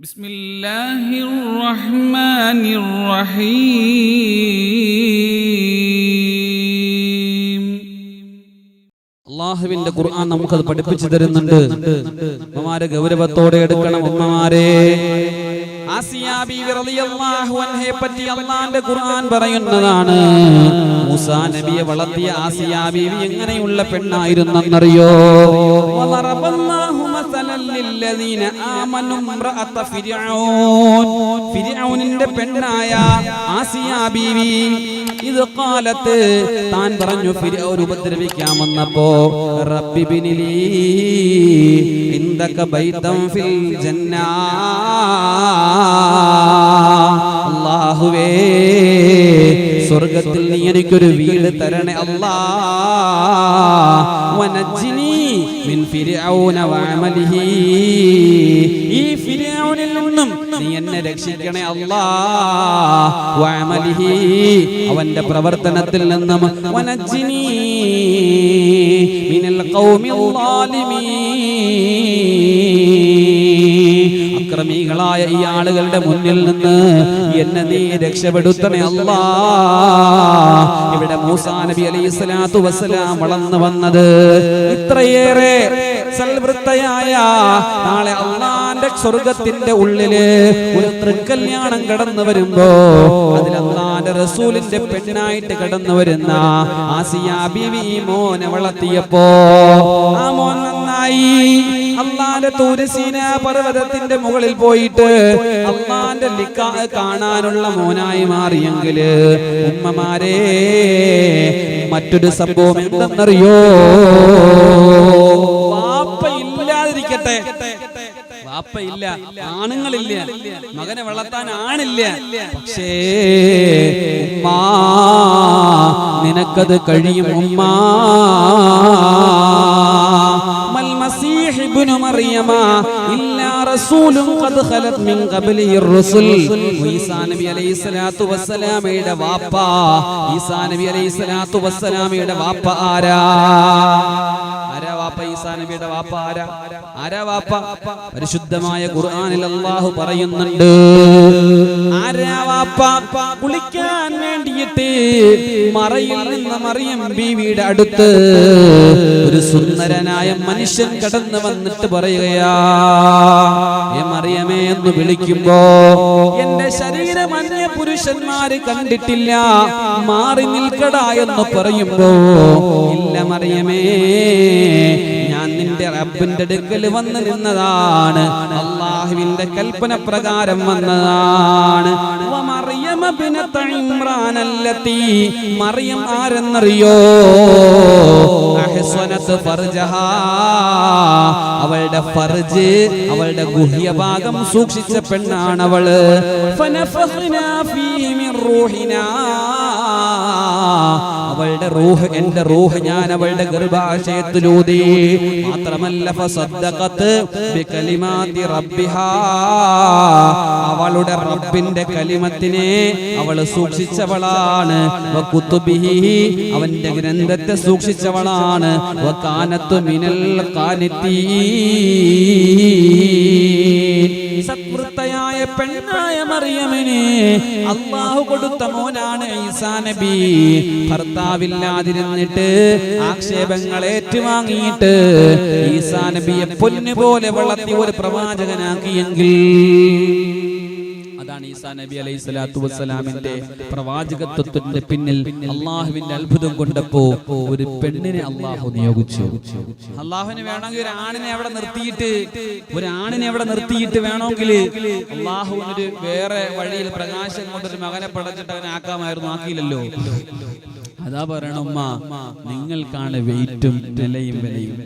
بسم الله الرحمن الرحيم അള്ളാഹുവിന്റെ ഖുർആൻ നമുക്കത് പഠിപ്പിച്ചു തരുന്നുണ്ട് ഉമ്മമാരെ ഗൗരവത്തോടെ എടുക്കണം ഉമ്മമാരെ ആസിയ ബീവി റളിയല്ലാഹു അൻഹയെ പറ്റി അള്ളാന്റെ ഖുർആൻ പറയുന്നതാണ് മൂസാ നബിയെ വളർത്തിയ ആസിയ ബീവി എങ്ങനെയുള്ള പെണ്ണായിരുന്നെന്നറിയോ വളറബല്ലാഹു മസലൻ ലില്ലദീന ആമനു فرعون ഫിർഔൻ ഫിർഔനിന്റെ പെണ്ണായ ആസിയ ബീവി ഇത് കാലത്ത് താൻ പറഞ്ഞു ഫിർഔൻ ഉപദ്രവിക്കാൻ വന്നപ്പോ റബ്ബി ബിനിലി ഇന്ദക ബൈതം ഫിൽ ജന്ന. അല്ലാഹുവേ. സ്വർഗത്തിൽ നീ എനിക്കൊരു വീട് തരണേ അല്ലാ. ഈ ഫിർഔനിൽ നിന്നും നീ എന്നെ രക്ഷിക്കണേ അല്ലാ. വഅമലിഹി. അവന്റെ പ്രവർത്തനത്തിൽ നിന്നും വനജ്ജിനി. മിനൽ ഖൗമിൽ അക്രമികളായ ഈ ആളുകളുടെ മുന്നിൽ നിന്ന് എന്നെ നീ രക്ഷപ്പെടുത്തണേ അല്ലാ. ഇവിടെ മൂസാ നബി അലൈഹി സ്വലാത്തു വസ്സലാം വളർന്നു വന്നത് ഇത്രയേറെ സൽവൃത്തയായ നാളെ അള്ളാന്റെ സ്വർഗത്തിന്റെ ഉള്ളിൽ ഒരു തൃക്കല്യാണം കടന്നു വരുമ്പോ അതിൽ അള്ളാന്റെ റസൂലിന്റെ പെണ്ണായിട്ട് കടന്നു വരുന്ന ആസിയ ബിവി മോനെ വളർത്തിയപ്പോ ആ മോൻ നന്നായി. അള്ളാന്റെ തൂരസീന പർവതത്തിന്റെ മുകളിൽ പോയിട്ട് അള്ളാന്റെ ലിക്കാ കാണാനുള്ള മോനായി മാറിയെങ്കിൽ ഉമ്മമാരെ മറ്റൊരു സംഭവം എന്തെന്നറിയോ? ഇല്ലാതിരിക്കട്ടെ വാപ്പ ഇല്ല ആണുങ്ങളില്ല. മകനെ വളർത്താൻ ആണില്ല പക്ഷേ ഉമ്മാ നിനക്കത് കഴിയും ഉമ്മാ. മസീഹ് ഇബ്നു മറിയമ ഇല്ലാ റസൂലുൻ ഖദ് ഖലത് മിൻ ഖബ്ലിഹി الرسل ഈസാ നബി അലൈഹി സ്വലാത്തു വസ്സലാമയുടെ വാപ്പ ഈസാ നബി അലൈഹി സ്വലാത്തു വസ്സലാമയുടെ വാപ്പ ആരാ ആരാ വാപ്പ ഈസാ നബിയുടെ വാപ്പ ആരാ ആരാ വാപ്പ പരിശുദ്ധമായ ഖുർആനിൽ അല്ലാഹു പറയുന്നുണ്ട് ആരാ വാപ്പ കുളിക്കാൻ വേണ്ടിയിട്ട് മറയിൽ നിന്ന മറിയം ബീവിയുടെ അടുത്ത് ഒരു സുന്ദരനായ മനുഷ്യൻ കടന്നു വന്നിട്ട് പറയുകയാ "ഏ മറിയമേ എന്ന് വിളിക്കുമ്പോ എന്റെ ശരീരം അന്യ പുരുഷന്മാര് കണ്ടിട്ടില്ല മാറി നിൽക്കടാ എന്ന് പറയുമ്പോ ഇല്ല മറിയമേ ഞാൻ നിന്റെ റബ്ബിന്റെ അടുക്കൽ വന്ന് നിന്നതാണ് അള്ളാഹുവിന്റെ കൽപ്പന പ്രകാരം വന്നതാണ്. ഇമ്രാനല്ലത്തി മറിയം ആരെന്നറിയോ? അവളുടെ ഫർജ് അവളുടെ ഗുഹ്യഭാഗം സൂക്ഷിച്ച പെണ്ണാണ് അവൾ ഫനഫഖ്നാ ഫീഹി മിൻ റൂഹിനാ. അവളുടെ റൂഹ് എന്റെ റൂഹ് ഞാൻ അവളുടെ ഗർഭാശയത്തിലൂതി. മാത്രമല്ല അവളുടെ റബ്ബിന്റെ കലിമത്തിനെ അവൾ സൂക്ഷിച്ചവളാണ്. അവന്റെ ഗ്രന്ഥത്തെ സൂക്ഷിച്ചവളാണ്. മിനൽ ഖാനിത്തീൻ. സത്വൃത്തയായ പെണ്ണായ മറിയമിനെ അള്ളാഹു കൊടുത്ത മോനാണ് ഈസാ നബി. ഭർത്താവില്ലാതിരുന്നിട്ട് ആക്ഷേപങ്ങൾ ഏറ്റുവാങ്ങിയിട്ട് ഈസാ നബിയെ പൊന്നുപോലെ വളർത്തി ഒരു പ്രവാചകനാക്കിയെങ്കിൽ അതാണ് ഈസാ നബി അലൈഹി സ്വലാത്തു വസ്സലാമിന്റെ പ്രവാചകത്വത്തിന്റെ പിന്നിൽ അള്ളാഹുവിന്റെ അത്ഭുതം കൊണ്ടപ്പോ ഒരു പെണ്ണിനെ അള്ളാഹു നിയോഗിച്ചു. അള്ളാഹുവിന് വേണമെങ്കിൽ ഒരു ആണിനെ അവിടെ നിർത്തിയിട്ട് ഒരു ആണിനെ അവിടെ നിർത്തിയിട്ട് വേണമെങ്കിൽ അള്ളാഹുവിനൊരു വേറെ വഴിയിൽ പ്രകാശം കൊണ്ടൊരു മകനെ പടച്ചിട്ട് അവനെ ആക്കാമായിരുന്നു. ആക്കിയില്ലല്ലോ. അതാ പറയണമ്മ നിങ്ങൾക്കാണ് വെയിറ്റും നിലയും വിലയും.